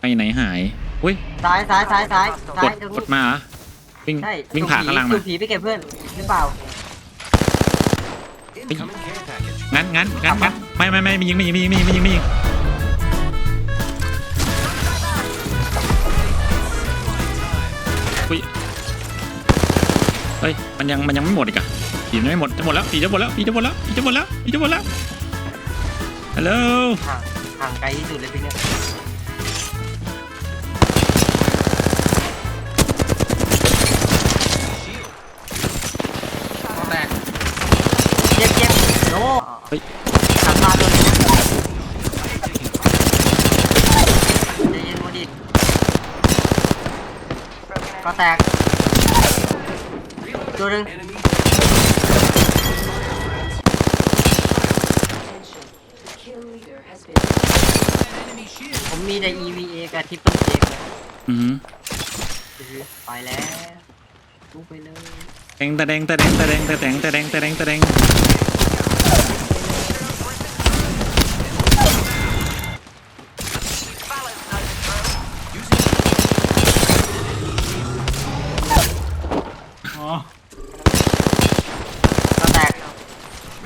ไปไหนหายอุ้ยซ้ายซ้ายซ้ายซ้ายซ้ากยดตรงกนี้ดมาเหรอวิ่งใช่วิ่งผ่าข้างหลังสูมาบผีไปเก็บเพื่อนหรือเปล่า Incoming care package. งั้นงั้นงั้นงั้นไม่ไม่ไม่ไม่ยิงไม่ยิงไม่ยิงไม่ยิงไม่ยิงไม่ยิงอุ้ยเฮ้ยมันยังมันยังไม่หมดอีกอะผีมันไม่หมดจะหมดแล้วผีจะหมดแล้วผีจะหมดแล้วผีจะหมดแล้วผีจะหมดแล้วฮัลโหล ห่างห่างไกลที่สุดเลยพี่เนี่ย เฮ้ยทำมาตัวนี้นะใจเย็นโมดิก็แตกตัวหนึ่ง Enemy. Attention. The kill leader has been Enemy shield. ผมมีแต่ EVA กับทิปเปิลเจเลยอือหือไปแล้วลุกไปเลย แดงตะแดงตะแดงตะแดงตะแดงตะแดงตะแดงตะแดง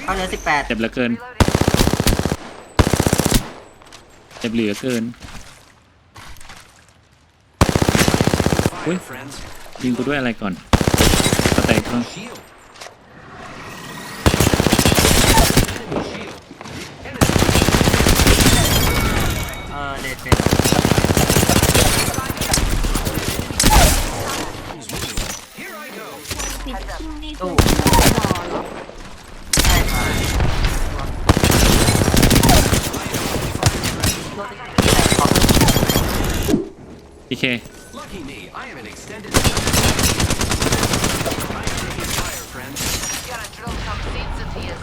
เข้าเนื้อสิบแปดเจ็บเหลือเกิน เจ็บเหลือเกิน Fire, friends. ยิงกูด้วยอะไรก่อนสแต็กก่อน Shield. Enemy shield. เออเด็ดเป็น Here I go. ตู้ใช่ค่ะขอบคุณ พีเค Lucky me. I am an extended. I am taking fire, friends. Gotta drill some seeds of his.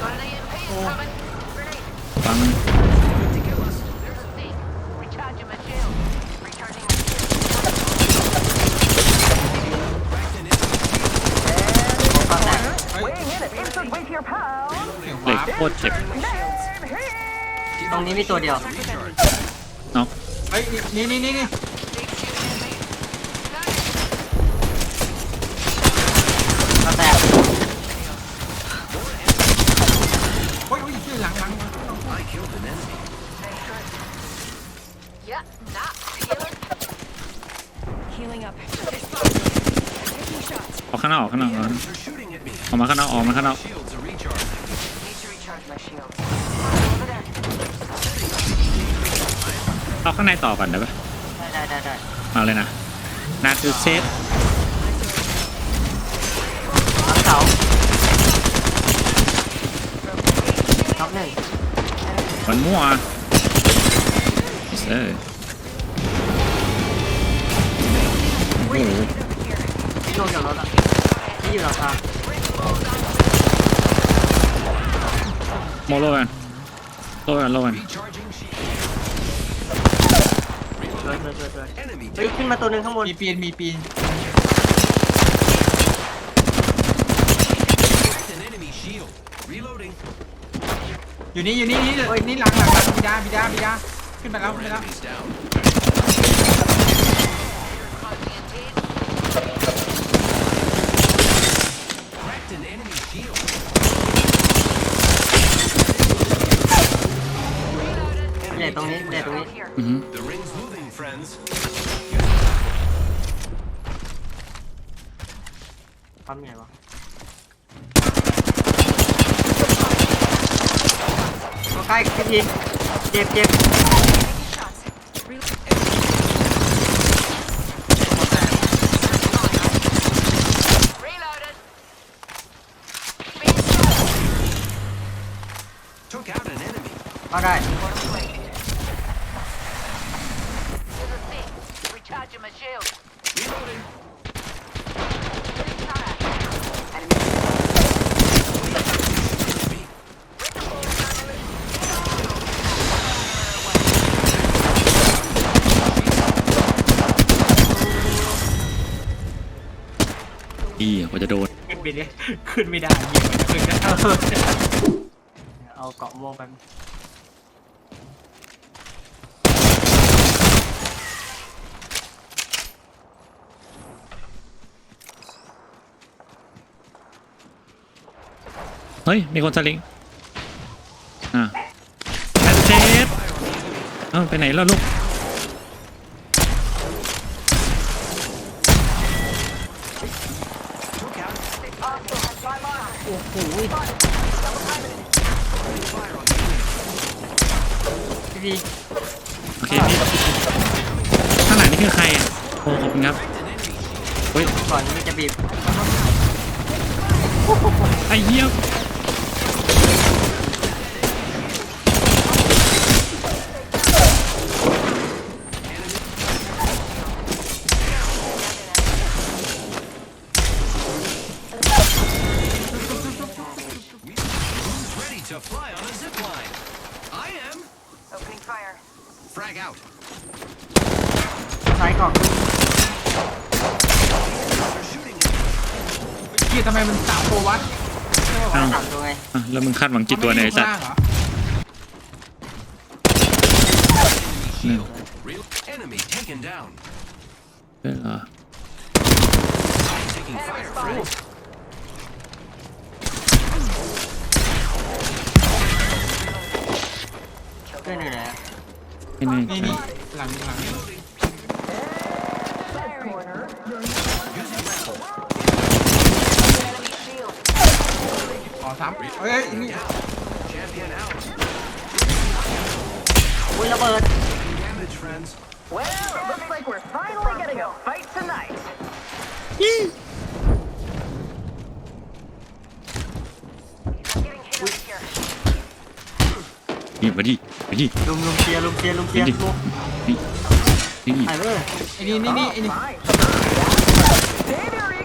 Got an EMP incoming. Grenade. ฟัง To kill us. There's a seed. Recharging my shield. Recharging my shield. Cracked an enemy. ก็แตกเฮ้ยเหล็กเสียงโควาร์ปตรเจ็บตรงนี้มีตัวเดียว Recharge. เนาะเฮ้ยนี่นี่นี่นี่ก็แตกโอ้ยโอ้ยชื่อหลังหลัง I killed an enemy. Yeah, not healing. healing up. Taking shots. ออกข้างนอกออกข้างนอกออก Enemies are shooting at me. ออกมาข้างนอกออกมาข้างนอก Shields are recharged. Need to recharge my shield. เอาข้างในต่อก่อนได้ปะได้ได้ได้ได้มาเลยนะนาคือเซตหลังเสาท็อปหนึ่งมันมั่วเอออุ้ยที่ลงจากรถอะที่อยู่หลังคาโมโลกันโลกันโลกัน Recharging shield. ส วยสวยสวยสวย Enemy เฮ้ย down. ขึ้นมาตัวหนึ่งข้างบนมีปีนมีปีน Cracked an enemy shield. Reloading. อยู่นี่อยู่นี่นี่เอ้ยนี่หลังหลังหลังบิดาบิดาบิดาขึ้นไปแล้วขึ้นไปแล้ว ตรงนี้เด็ดตรงนี้ อือหือ The ring's moving, friends. ปั๊มใหญ่วะก็ใกล้พี่พีเจ็บเจ็บ Taking shots. Reloaded. Took out an enemy. ก็ได้ ไม่ได้ขึ้นไม่ได้ยิงมันขึ้นก็เอาเดี๋ยวเอาเกาะโบกันเฮ้ย มีคนสลิง อ่าแพนเทฟเอ้าไปไหนแล้วลูก จะบีบไอ้เหี้ย who's ready to fly on a zip line. I am. Opening fire. Frag out. ซ้ายกล่อง They're shooting at me. พี่ ทำไมมันสามตัววัดเอ้าสามตัวไงอะแล้วมึงคาดหวังกี่ตัวเนี่ยไอ้สัตว์ข้างล่างเหรอ Shield. Real enemy taken down. เฮ้ยเหรอ Taking fire. Friend. เพื่อนอยู่ไหนอะไม่แน่นี่ใจนี่หลังหลังข อซ้ำเฮ้ยนี่ Champion out. อุ้ยระเบิด Damage, friends. Well, it looks like we're finally getting a fight tonight. Getting hit over here. นี่มาดิมาดิลุมลุมเชียร์ลุมเชียร์ลุมเชียร์ดิลุมนี่นี่ ไปเลยไอ้นี่นี่นี่ไอ้นี่ Fine. Baby Rigo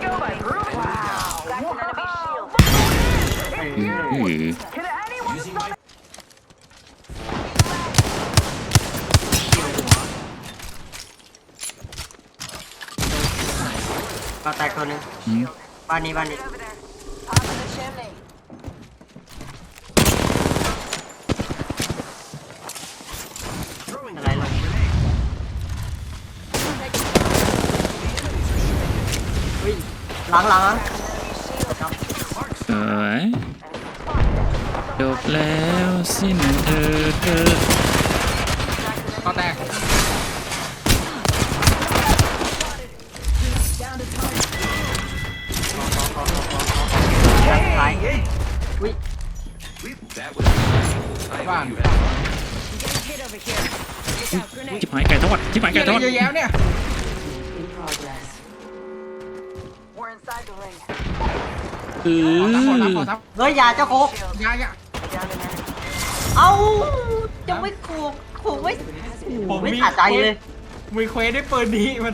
ก็แตกตัวหนึงบ้านนี้บ้านนี้ over there? Top of the chimney. อะไรลง เฮ้ยหลังหลังอะเอ้ย จบแล้วสิ้นเธอเธอก็แตกตายวิบ้านจิบหายไก่ทอดชิบหายไก่ยอะทไรอดเยอะแยะเนี่ยอขอซ้ำขออซ้ำขอซ้เฮ้ยยาเจ้าโคกยายา เอ้าจะไม่โคกโคกไม่โอ้โหไม่ขาดใจเลยมือเควสได้ปืนดีมัน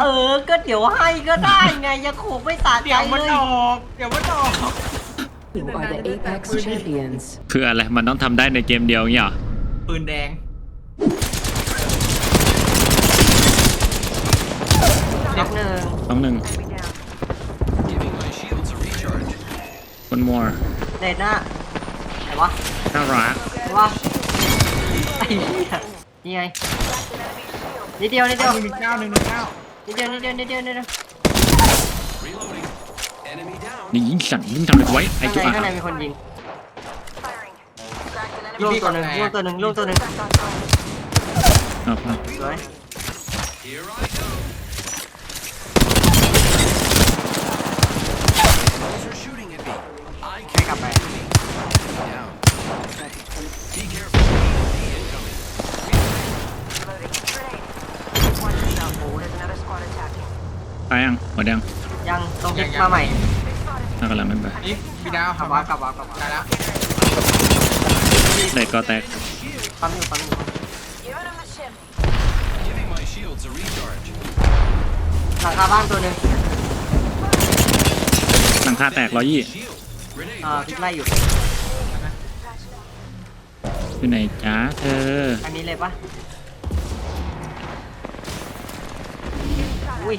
เออ ก็เดี๋ยวให้ก็ได้ไงอย่าโขกไม่สาใจเดี๋ยวมันเลยออก เดี๋ยวมันออก You are the Apex champions. คืออะไร มันต้องทำได้ในเกมเดียวอย่างเงี้ยเหรอปืนแดงน็อกหนึ่งต้องหนึ่ง Enemy down. Giving my shields a recharge. คนมัวเด็ดหน้าไหนวะน่ารักไหน วะไอ้เหี้ยนี่ไงนิดเดียวนิดเดียวหนึ่งเก้าหนึ่งหนึ่งเก้านิดเดียวนิดเดียวนิดเดียวนิดเดียว Reloading. Enemy down. นี่ยิงสั่งยิงทำอะไรกูไว้ไอ้ข้างจุ๊ในอะข้างในมีคนยิง Firing. Cracked an enemy. ล่วงตัวหนึ่งล่วงตัวหนึ่งล่วงตัวหนึ่ง Cracked on drone. เอาเอาสวย Here I ตายยังหมดยังยังตรงพลิกมาใหม่น่ากำลังไม่ไปนี่มีดาวกลับวะกลับวะกลับวะได้แล้วเด็กก็แตกปั๊มอยู่ปั๊มอยู่ Giving him the shim. Giving my shields a recharge. หลังคาบ้านตัวหนึ่งหลังคาแตกร้อยยี่ Shield. Grenade. อ่า watch พลิก out. ไล่อยู่ อยู่ไหนจ้าเธออันนี้เลยปะอุ้ย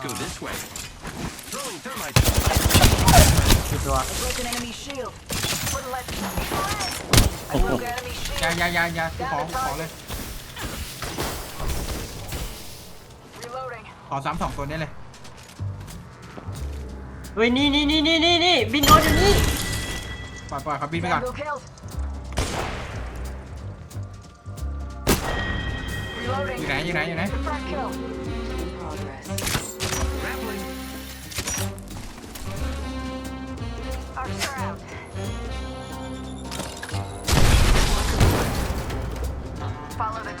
Let's go this way. Throwing thermite. กี่ตัว Broken enemy shield. โอ้โหอยาอยาอยาอยากูขอกูขอเลยขอซ้ำสองตัวนี้เลย เฮ้ยนี่นี่นี่นี่นี่นี่บินโดนอยู่นี่ปล่อยปล่อยเขาบินไปก่อนอยู่ไหนอยู่ไหนอยู่ไหน In progress.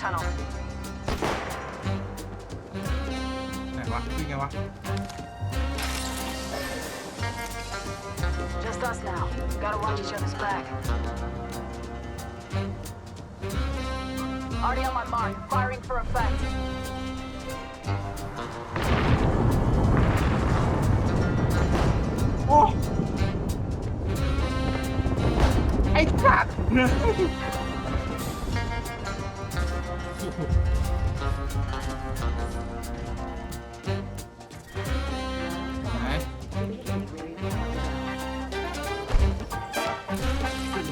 tunnel. ไหนวะวิ่งไงวะ Just us now. Gotta watch each other's back. Already on my mark. Firing for effect. โอ้ ไอ้สัตว์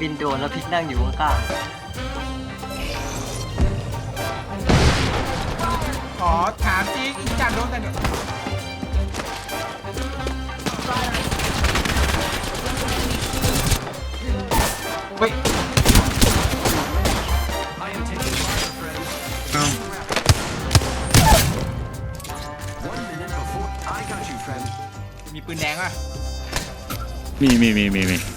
บินโดนแล้วพิกนั่งอยู่ข้างขอถามจริงอีจันโดนแต่เนี่ยเฮ้ย I am taking fire, friend. เอ้า One minute before. I got you, friend. มีปืนแดงป่ะ มีมีมีมีมี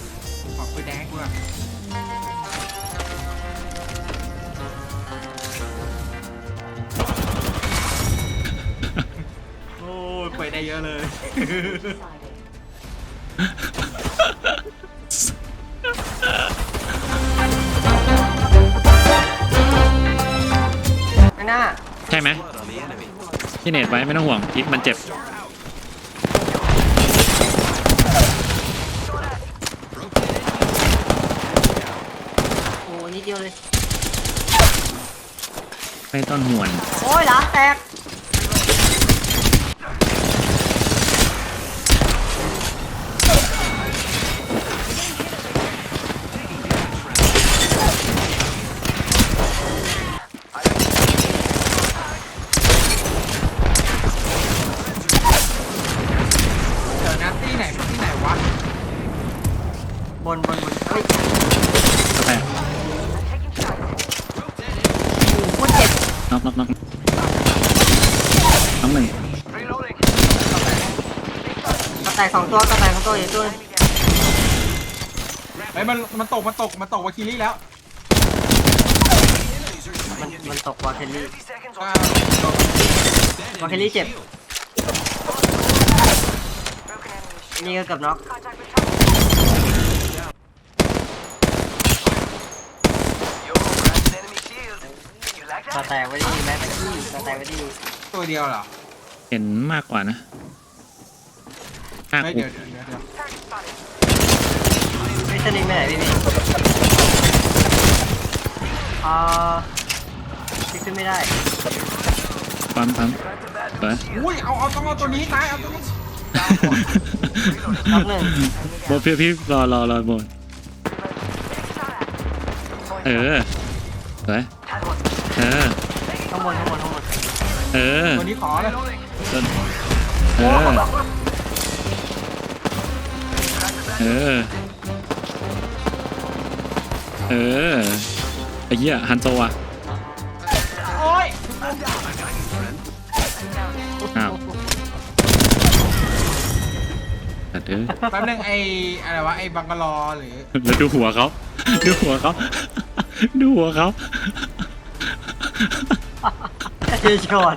ยเปิดได้เยอะเลยๆข้างหน้าใช่ไหม Blood on the enemy. พี่เนตไว้ไม่ต้องห่วงพิษมันเจ็บ โอ้นิดเดียวเลย ไม่ต้องห่วงโอ้ยหลังแตก เดี๋ยวนะที่ไหนที่ไหนวะ บนบนบนเฮ้ย แต่ พูดเจ็บ น็อกน็อกน็อกน้องหนึ่ง Reloading. กระต่ายสองตัวกระต่ายสองตัวอยู่ตัวหนึงเฮ้ยมันมันตกมันตกมันตกวาคิลี่แล้ว Enemies are มัน shooting at มัน me. ตกวาเคลลี่30 seconds ก็ That วาเคล enemy ลี่เจ็บ shield. นี่ก็เกือบน็อก Contact with tunnel. Yo, cracked an enemy shield. You like กระ that? แตกไว้ดีแม็กซี่กระแตกไว้ดีตัวเดียวเหรอเห็นมากกว่านะห้าเฮ้ยคุเดี๋ยกวเดี๋ยวเดี๋ยวเดี๋ยว Target spotted. ไม่สลิงไปไหนพี่พี่อ่าพลิกขึ้นไม่ได้ปั๊มปั๊มเปิดอุ้ยเอาเอาต้องเอาตัวนี้ให้ตายเอาตัวนี้น็อกหนึ่งโบพี่พี่รอรอรอโบนเออสวย เออ ข้างบนข้างบนข้างบนเออ ตัวนี้ขอเลยต้นเออ เออ เออ ไอ้เหี้ยฮันโซอะโอ้ยอ้าวแต่เด้อแป๊บนึงไอ้อะไรวะไอ้บังกะลอหรือ แล้วดูหัวเขา ดูหัวเขา ดูหัวเขา เฮ้ยช็อต